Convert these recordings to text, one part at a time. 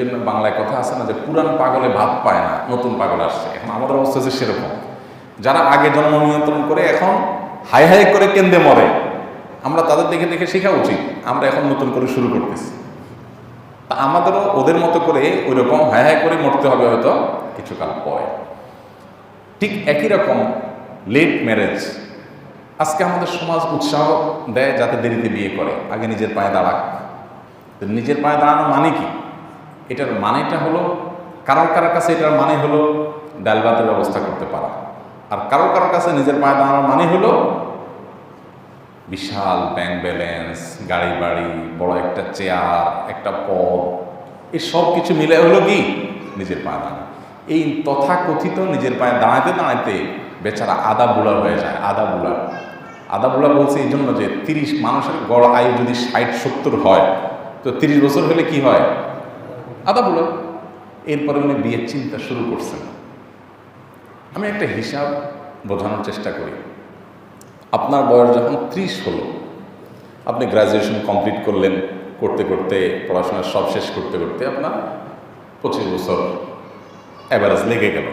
জন্য বাংলায় কথা আছে না যে পুরান পাগলে ভাত পায় না, নতুন পাগল আসছে। এখন আমাদের অবস্থা হচ্ছে সেরকম। যারা আগে জন্ম নিয়ন্ত্রণ করে, এখন হাই হাই করে কেন্দ্রে মরে। আমরা তাদের দেখে দেখে শেখা উচিত, আমরা এখন নতুন করে শুরু করতেছি। তা আমাদেরও ওদের মতো করে ওই রকম হাই হাই করে মরতে হবে হয়তো কিছুকাল পরে। ঠিক একই রকম লেট ম্যারেজ আজকে আমাদের সমাজ উৎসাহ দেয় যাতে দেরিতে বিয়ে করে। আগে নিজের পায়ে দাঁড়াক। নিজের পায়ে দাঁড়ানো মানে কি? এটার মানেটা হলো কারোর কারোর কাছে এটার মানে হলো ডাল ভাতের ব্যবস্থা করতে পারা। আর কারোর কারোর কাছে নিজের পায়ে দাঁড়ানোর মানে হলো বিশাল ব্যাংক ব্যালেন্স গাড়ি বাড়ি, বড় একটা চেয়ার একটা পদ, এই সব কিছু মিলে হলো কি? নিজের পায়ে দাঁড়ানো। এই তথাকথিত নিজের পায়ে দাঁড়াতে দাঁড়াতে বেচারা আদা বুড়া হয়ে যায় আদা বুড়া। আদা বুড়া বলছে এই জন্য যে তিরিশ মানুষের গড় আয়ু যদি ষাট সত্তর হয়, তো তিরিশ বছর হলে কি হয়? আদা বুড়া এরপরে উনি বিয়ের চিন্তা শুরু করছেন। আমি একটা হিসাব বোঝানোর চেষ্টা করি। আপনার বয়স যখন ত্রিশ হলো, আপনি গ্র্যাজুয়েশন কমপ্লিট করলেন, করতে করতে, পড়াশোনা সব শেষ করতে করতে আপনার পঁচিশ বছর অ্যাভারেজ লেগে গেল।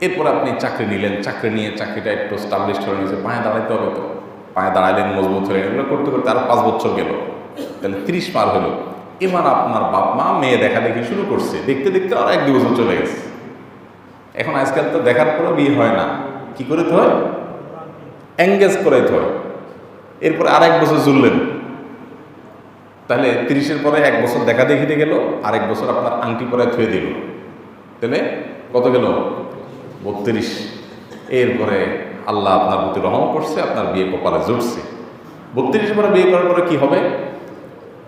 এরপর আপনি চাকরি নিলেন, চাকরি নিয়ে চাকরিটা একটু স্টাবলিশ করে নিয়েছে পায়ে দাঁড়াইতে হবে তো। পায়ে দাঁড়াইলেন, মজবুত হয়ে এগুলো করতে করতে আরও পাঁচ বছর গেল। তাহলে ত্রিশ পার হলো। এবার আপনার বাপ মা মেয়ে দেখা দেখি শুরু করছে। দেখতে দেখতে আর এক দু বছর চলে গেছে। এখন আজকাল তো দেখার পরও বিয়ে হয় না। কি করে তো হয়? এঙ্গেজ করে তো এরপরে আর এক বছর জুড়লেন তাহলে তিরিশের পরে এক বছর দেখা দেখিতে গেল আর এক বছর আপনার আংটি পরে থুয়ে দিল। তাহলে কত গেল? বত্রিশ। এরপরে আল্লাহ আপনার প্রতি রহম করছে, আপনার বিয়ে কপালে জুটছে। বত্রিশের পরে বিয়ে করার পরে কি হবে?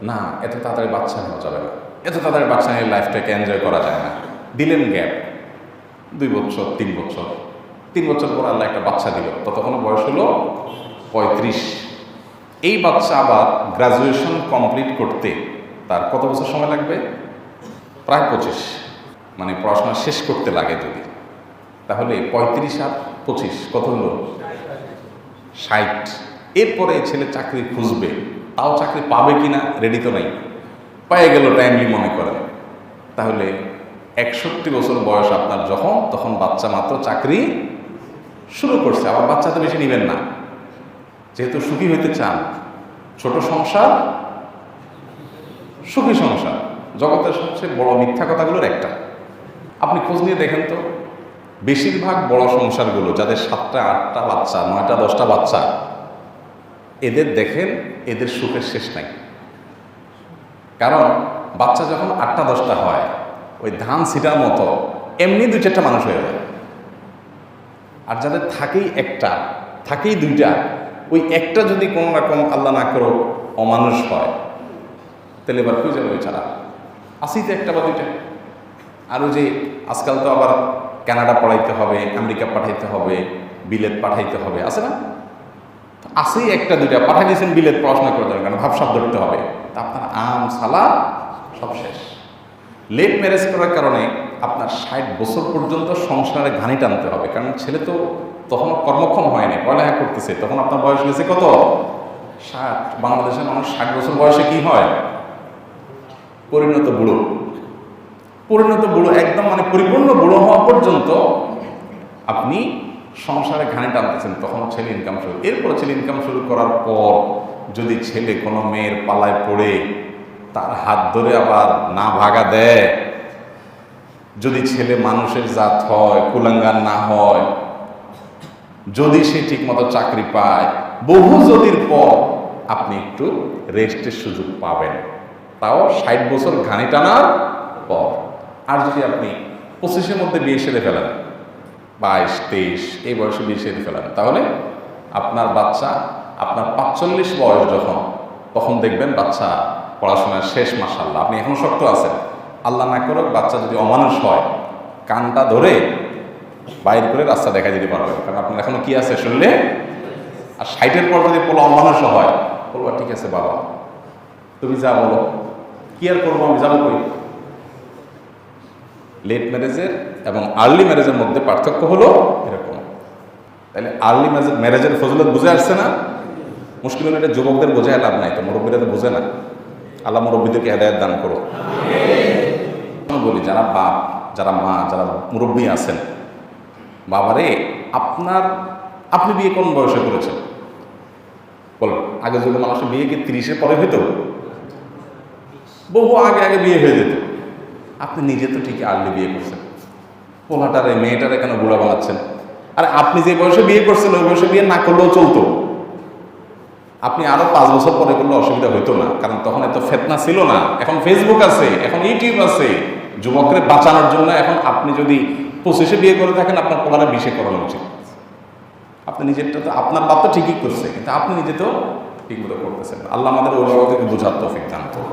না, এত তাড়াতাড়ি বাচ্চা নেওয়া যাবে না। এত তাড়াতাড়ি বাচ্চা নিয়ে লাইফটাকে এনজয় করা যায় না। দিলেন গ্যাপ দুই বছর, তিন বছর। তিন বছর পর আল্লাহ একটা বাচ্চা দিল। ততক্ষণ বয়স হলো পঁয়ত্রিশ। এই বাচ্চা আবার গ্রাজুয়েশন কমপ্লিট করতে তার কত বছর সময় লাগবে? প্রায় পঁচিশ। মানে পড়াশোনা শেষ করতে লাগে যদি। তাহলে পঁয়ত্রিশ আর পঁচিশ কত হলো? ষাট। এরপরে ছেলে চাকরি খুঁজবে। তাও চাকরি পাবে কি না রেডি তো নাই। পায়ে গেল টাইমলি মনে করেন তাহলে একষট্টি বছর বয়স আপনার যখন, তখন বাচ্চা মাত্র চাকরি শুরু করছে, আবার বাচ্চা তো বেশি নেবেন না। যেহেতু সুখী হইতে চান, ছোট সংসার, সুখী সংসার। জগতের সবচেয়ে বড় মিথ্যা কথাগুলোর একটা। আপনি খোঁজ নিয়ে দেখেন তো, বেশিরভাগ বড় সংসারগুলো, যাদের সাতটা, আটটা বাচ্চা, নয়টা, দশটা বাচ্চা এদের দেখেন এদের সুখের শেষ নাই। কারণ বাচ্চা যখন আটটা, দশটা হয়, ওই ধান ছিটার মতো এমনি দুই চারটা মানুষ হয়ে যায়। আর যাদের থাকেই একটা, থাকেই দুইটা, ওই একটা যদি কোনো রকম আল্লাহ না করো অমানুষ হয়, তাহলে এবার কেউ যাবে ছাড়া? আসি তো একটা বা দুইটা। আরও যে আজকাল তো আবার কানাডা পড়াইতে হবে, আমেরিকা পাঠাইতে হবে, বিলেত পাঠাইতে হবে, আছে না? আসেই একটা, দুইটা, পাঠাই দিয়েছেন বিলেত, পড়াশোনা করে কারণ ভাবসাব ধরতে হবে। তা আপনার আম সালা সব শেষ। লেট ম্যারেজ করার কারণে আপনার ষাট বছর পর্যন্ত সংসারে ঘানি টানতে হবে, কারণ ছেলে তো তখন কর্মক্ষম হয় হয়নি পড়ালেখা করতেছে, তখন আপনার বয়স হয়েছে কত? ষাট। বাংলাদেশের মানুষ ষাট বছর বয়সে কি হয়? পরিণত বুড়ো। পরিণত বুড়ো, একদম মানে পরিপূর্ণ বুড়ো হওয়া পর্যন্ত আপনি সংসারে ঘানি টানতেছেন, তখন ছেলে ইনকাম শুরু। এরপর ছেলে ইনকাম শুরু করার পর যদি ছেলে কোনো মেয়ের পালায় পড়ে, তার হাত ধরে আবার না ভাগা দেয়। যদি ছেলে মানুষের জাত হয়, কুলাঙ্গার না হয়, যদি সে ঠিকমতো চাকরি পায়, বহু যদির পর আপনি একটু রেস্টের সুযোগ পাবেন। তাও ষাট বছর ঘানি টানার পর। আর যদি আপনি পঁচিশের মধ্যে বিয়ে সেরে ফেলেন বাইশ, তেইশ, এই বয়সে বিয়ে সেরে ফেলেন তাহলে আপনার বাচ্চা, আপনার পাঁচচল্লিশ বয়স যখন, তখন দেখবেন বাচ্চা পড়াশোনার শেষ মাসাল্লাহ আপনি এখন শক্ত আছেন। আল্লাহ না করুক বাচ্চা যদি অমানুষ হয়, কানটা ধরে বাইর করে রাস্তা দেখা দিতে পারবেন। কারণ আপনার এখনও কি আছে শুনলে? আর সাইটের পর যদি পোলা অমানুষ হয়, বলব, ঠিক আছে বাবা, তুমি যা বলো, কি আর করব আমি? যাব কই? লেট ম্যারেজের এবং আর্লি ম্যারেজের মধ্যে পার্থক্য হলো এরকম। তাহলে আর্লি ম্যারেজ ম্যারেজের ফজলত বুঝে আসছে না? মুশকিল হলে এটা যুবকদের বোঝায় লাভ নাই, তো মুরব্বীরা তো বোঝে না। আল্লাহ মুরব্বীদেরকে হেদায়ত দান করো বলি, যারা বাপ, যারা মা, যারা মুরব্বী আছেন, বাবারে, আপনার, আপনি বিয়ে কোন বয়সে করেছেন? বলুন, আগে যুগে মানুষের বিয়ে কি তিরিশের পরে হইতো? বহু আগে আগে বিয়ে হয়ে যেত। আপনি নিজে তো ঠিকই আর্লি বিয়ে করছেন। পোলাটারে, মেয়েটারে কেন বুড়া বানাচ্ছেন? আর আপনি যে বয়সে বিয়ে করছেন, ওই বয়সে বিয়ে না করলেও চলতো। আপনি আরও পাঁচ বছর পরে করলে অসুবিধা হইতো না, কারণ তখন এত ফেতনা ছিল না। এখন ফেসবুক আছে, এখন ইউটিউব আছে। যুবকরে বাঁচানোর জন্য এখন আপনি যদি পঁচিশে বিয়ে করে থাকেন, আপনার পোলারে বিশে করানো উচিত। আপনি নিজেরটা তো, আপনার বাপ তো ঠিকই করছে, কিন্তু আপনি নিজে তো ঠিক মতো করতেছেন আল্লাহ আমাদের অভিভাবকদেরকে বোঝার তৌফিক দান করুন।